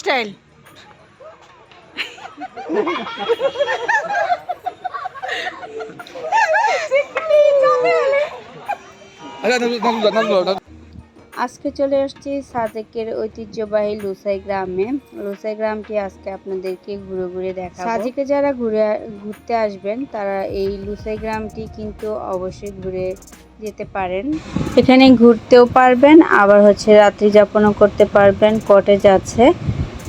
Style. আজকে চলে আসছি সাজেকের ঐতিহ্যবাহী লুসাই গ্রামে। লুসাই গ্রামটি আজকে আপনাদেরকে ঘুরে ঘুরে দেখা সাজেকে যারা ঘুরে ঘুরতে আসবেন তারা এই লুসাই গ্রামটি কিন্তু অবশ্যই ঘুরে যেতে পারেন। এখানে ঘুরতেও পারবেন আবার হচ্ছে রাত্রি যাপনও করতে পারবেন কটেজ আছে।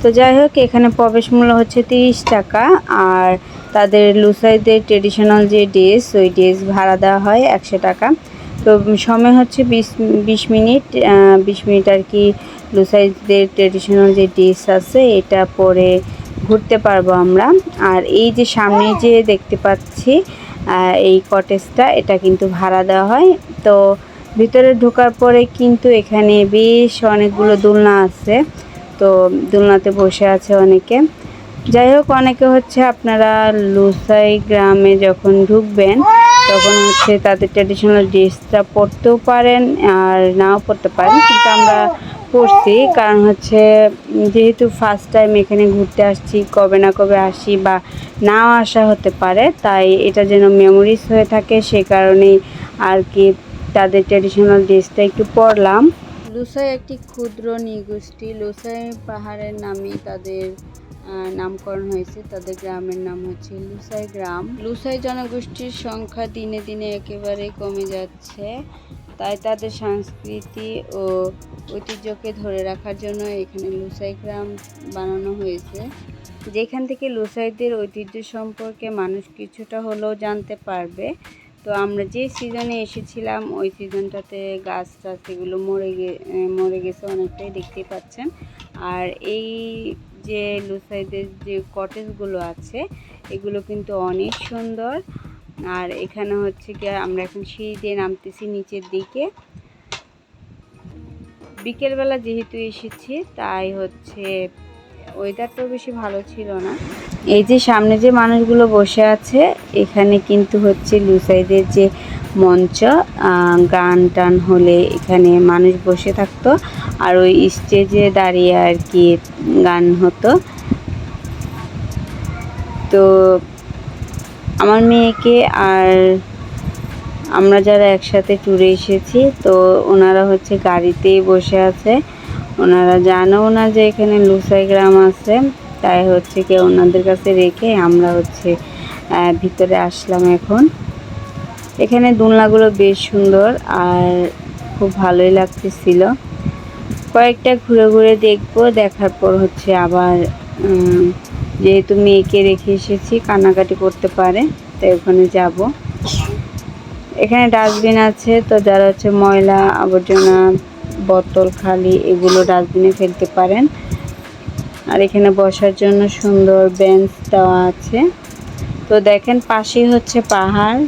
তো যাই হোক, এখানে প্রবেশ মূল্য হচ্ছে তিরিশ টাকা। আর তাদের লুসাইদের ট্রেডিশনাল যে ড্রেস, ওই ড্রেস ভাড়া দেওয়া হয় একশো টাকা। তো সময় হচ্ছে বিশ বিশ মিনিট বিশ মিনিট আর কি লুসাইদের ট্রেডিশনাল যে ড্রেস আছে, এটা পরে ঘুরতে পারব আমরা। আর এই যে সামনে যে দেখতে পাচ্ছি এই কটেজটা এটা কিন্তু ভাড়া দেওয়া হয়। তো ভিতরে ঢোকার পরে কিন্তু এখানে বেশ অনেকগুলো দোলনা আছে। তো দোলনাতে বসে আছে অনেকে। যাই হোক, অনেকে হচ্ছে আপনারা লুসাই গ্রামে যখন ঢুকবেন, তখন হচ্ছে তাদের ট্র্যাডিশনাল ড্রেসটা পরতেও পারেন আর নাও পরতে পারেন। কিন্তু আমরা পড়ছি কারণ হচ্ছে যেহেতু ফার্স্ট টাইম এখানে ঘুরতে আসছি, কবে না কবে আসি বা নাও আসা হতে পারে, তাই এটা যেন মেমোরিজ হয়ে থাকে, সে কারণেই আর কি তাদের ট্র্যাডিশনাল ড্রেসটা একটু পরলাম। লুসাই একটি ক্ষুদ্র নৃগোষ্ঠী। লুসাই পাহাড়ের নামে তাদের নামকরণ হয়েছে। তাদের গ্রামের নাম হচ্ছে লুসাই গ্রাম। লুসাই জনগোষ্ঠীর সংখ্যা দিনে দিনে একেবারে কমে যাচ্ছে। তাই তাদের সংস্কৃতি ও ঐতিহ্যকে ধরে রাখার জন্য এখানে লুসাই গ্রাম বানানো হয়েছে। যেখান থেকে লুসাইদের ঐতিহ্য সম্পর্কে মানুষ কিছুটা হলেও জানতে পারবে। তো আমরা যে সিজনে এসেছিলাম, ওই সিজনটাতে গাছ টাছ এগুলো মরে গে মরে গেছে অনেকটাই দেখতেই পাচ্ছেন। আর এই যে লুসাইদের যে কটেজগুলো আছে, এগুলো কিন্তু অনেক সুন্দর। আর এখানে হচ্ছে কি আমরা এখন সিঁড়ি দিয়ে নামতেছি নিচের দিকে। বিকেলবেলা যেহেতু এসেছি, তাই হচ্ছে ওয়েদারটাও বেশি ভালো ছিল না। এই যে সামনে যে মানুষগুলো বসে আছে, এখানে কিন্তু হচ্ছে লুসাইদের যে মঞ্চ গান টান হলে এখানে মানুষ বসে থাকতো। আর ওই স্টেজে দাঁড়িয়ে আর কি গান হতো। তো আমার মেয়েকে আর আমরা যারা একসাথে ট্যুরে এসেছি, তো ওনারা হচ্ছে গাড়িতেই বসে আছে। ওনারা জানেও না যে এখানে লুসাই গ্রাম আছে, তাই হচ্ছে কি ওনাদের কাছে রেখে আমরা হচ্ছে ভিতরে আসলাম এখন। এখানে দোলনাগুলো বেশ সুন্দর আর খুব ভালোই লাগতেছিল। কয়েকটা ঘুরে ঘুরে দেখব, দেখার পর হচ্ছে আবার যেহেতু মেয়েকে রেখে এসেছি, কান্নাকাটি করতে পারে, তাই ওখানে যাব। এখানে ডাস্টবিন আছে, তো যারা হচ্ছে ময়লা আবর্জনা বোতল, খালি এগুলো ডাস্টবিনে ফেলতে পারেন। আর এখানে বসার জন্য সুন্দর বেঞ্চ দেওয়া আছে। তো দেখেন পাশেই হচ্ছে পাহাড়।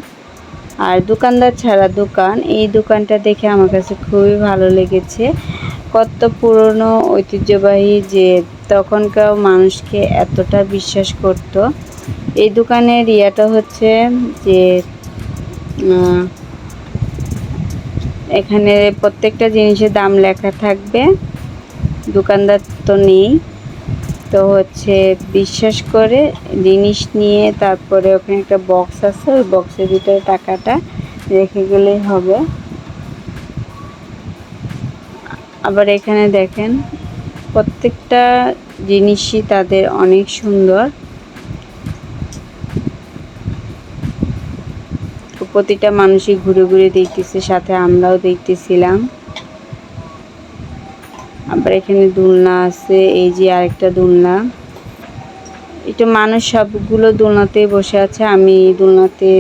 আর দোকানদার ছাড়া দোকান। এই দোকানটা দেখে আমার কাছে খুবই ভালো লেগেছে। কত পুরনো ঐতিহ্যবাহী যে তখনকার মানুষকে এতটা বিশ্বাস করত। এই দোকানের ইয়াটা হচ্ছে যে এখানে প্রত্যেকটা জিনিসের দাম লেখা থাকবে। দোকানদার তো নেই। তো হচ্ছে বিশ্বাস করে জিনিস নিয়ে তারপরে ওখানে একটা বক্স আছে, ওই বক্সের ভিতরে টাকাটা রেখে গেলেই হবে। আবার এখানে দেখেন, প্রত্যেকটা জিনিসই তাদের অনেক সুন্দর। প্রতিটা মানুষই ঘুরে ঘুরে দেখতেছে, সাথে আমরাও দেখতেছিলাম। আবার এখানে দোলনা আছে, এই যে আরেকটা দোলনা। এটা মানুষ সবগুলো দোলনাতেই বসে আছে, আমি দোলনাতে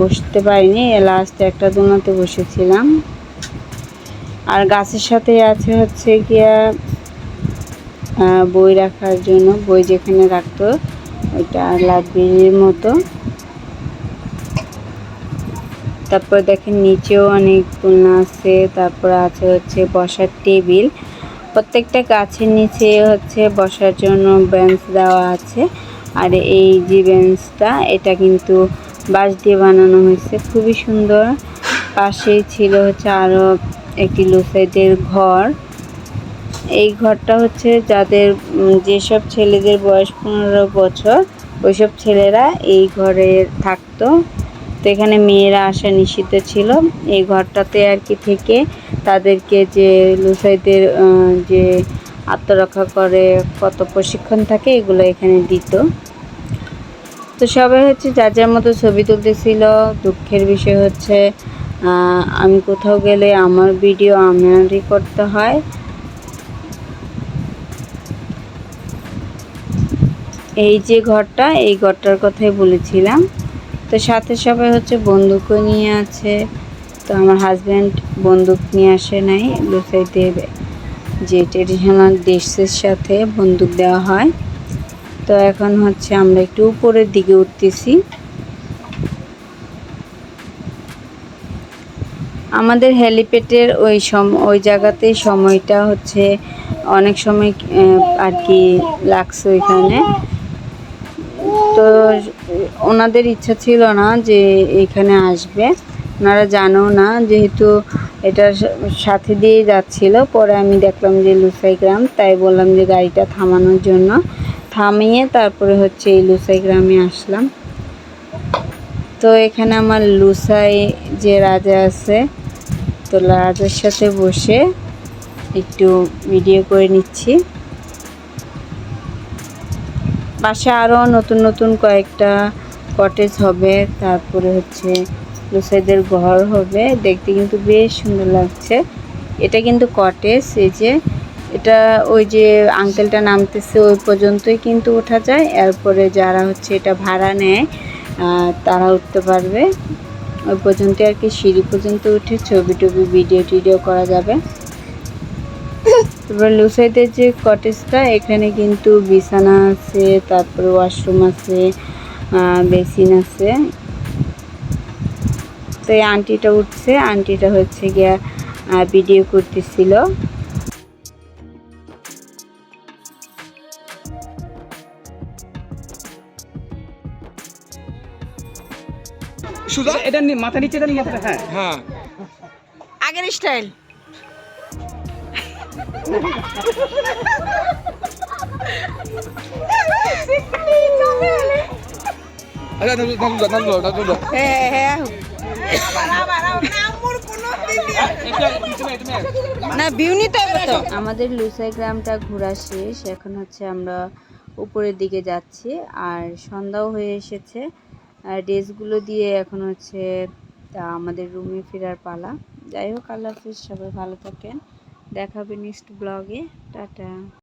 বসতে পারিনি লাস্ট একটা দোলনাতে বসেছিলাম। আর গাছের সাথে আছে হচ্ছে গিয়া বই রাখার জন্য, বই যেখানে রাখতো, ওইটা লাইব্রেরির মতো। তারপর দেখেন নিচেও অনেক দোলনা আছে, তারপর আছে হচ্ছে বসার টেবিল। প্রত্যেকটা গাছের নিচে হচ্ছে বসার জন্য বেঞ্চ দেওয়া আছে। আর এই যে বেঞ্চটা, এটা কিন্তু বাঁশ দিয়ে বানানো হয়েছে, খুবই সুন্দর। পাশেই ছিল হচ্ছে আরও একটি লুসাইদের ঘর। এই ঘরটা হচ্ছে যাদের যেসব ছেলেদের বয়স পনেরো বছর, ওইসব ছেলেরা এই ঘরে থাকতো। তো এখানে মেয়েরা আসা নিষিদ্ধ ছিল। এই ঘরটাতে আর কি থেকে তাদেরকে যে লুসাইদের যে আত্মরক্ষা করে কত প্রশিক্ষণ থাকে, এগুলো এখানে দিত। তো সবাই হচ্ছে যার যার মতো ছবি তুলতেছিল। দুঃখের বিষয় হচ্ছে আমি কোথাও গেলে আমার ভিডিও আমারই করতে হয়। এই যে ঘরটা, এই ঘরটার কথাই বলেছিলাম। তো সাথে সবাই হচ্ছে বন্দুকও নিয়ে আছে। তো আমার হাজব্যান্ড বন্দুক নিয়ে আসে নাই লুসাইতে যে ট্রেডিশনাল ড্রেসের সাথে বন্দুক দেওয়া হয়। তো এখন হচ্ছে আমরা একটু উপরের দিকে উঠতেছি। আমাদের হেলিপ্যাডের ওই সম, ওই জায়গাতেই সময়টা হচ্ছে অনেক সময় আর কি লাগছে ওইখানে। তো ওনাদের ইচ্ছা ছিল না যে এখানে আসবে। ওনারা জানো না, যেহেতু এটার সাথে দিয়েই যাচ্ছিল। পরে আমি দেখলাম যে লুসাই গ্রাম, তাই বললাম যে গাড়িটা থামানোর জন্য। থামিয়ে তারপরে হচ্ছে এই লুসাই গ্রামে আসলাম। তো এখানে আমার লুসাই যে রাজা আছে, তো রাজার সাথে বসে একটু ভিডিও করে নিচ্ছি। পাশে আরও নতুন নতুন কয়েকটা কটেজ হবে, তারপরে হচ্ছে লুসাইদের ঘর হবে, দেখতে কিন্তু বেশ সুন্দর লাগছে। এটা কিন্তু কটেজ এই যে এটা ওই যে আঙ্কেলটা নামতেছে ওই পর্যন্তই কিন্তু ওঠা যায়, এরপরে যারা হচ্ছে এটা ভাড়া নেয় তারা উঠতে পারবে। ওই পর্যন্ত আর কি, সিঁড়ি পর্যন্ত উঠে ছবি টবি ভিডিও টিডিও করা যাবে। তারপর লুসাইদের যে কটেজটা এখানে কিন্তু বিছানা আছে তারপরে ওয়াশরুম আছে বেসিন আছে। তো এই আন্টিটা উঠছে আন্টিটা হচ্ছে গিয়া ভিডিও করতেছিল। সুজা? এটা মাথা নিচে হ্যাঁ। হ্যাঁ। আগের স্টাইল আচ্ছা নাজু নাজু নাজু হ্যাঁ হ্যাঁ না হবে তো। আমাদের লুসাই গ্রামটা ঘোরা শেষ। এখন হচ্ছে আমরা উপরের দিকে যাচ্ছি। আর সন্ধ্যাও হয়ে এসেছে। আর ড্রেসগুলো দিয়ে এখন হচ্ছে তা আমাদের রুমে ফেরার পালা। যাই হোক আল্লাহ হাফিজ সবাই ভালো থাকেন। দেখা হবে নেক্সট ব্লগে টাটা।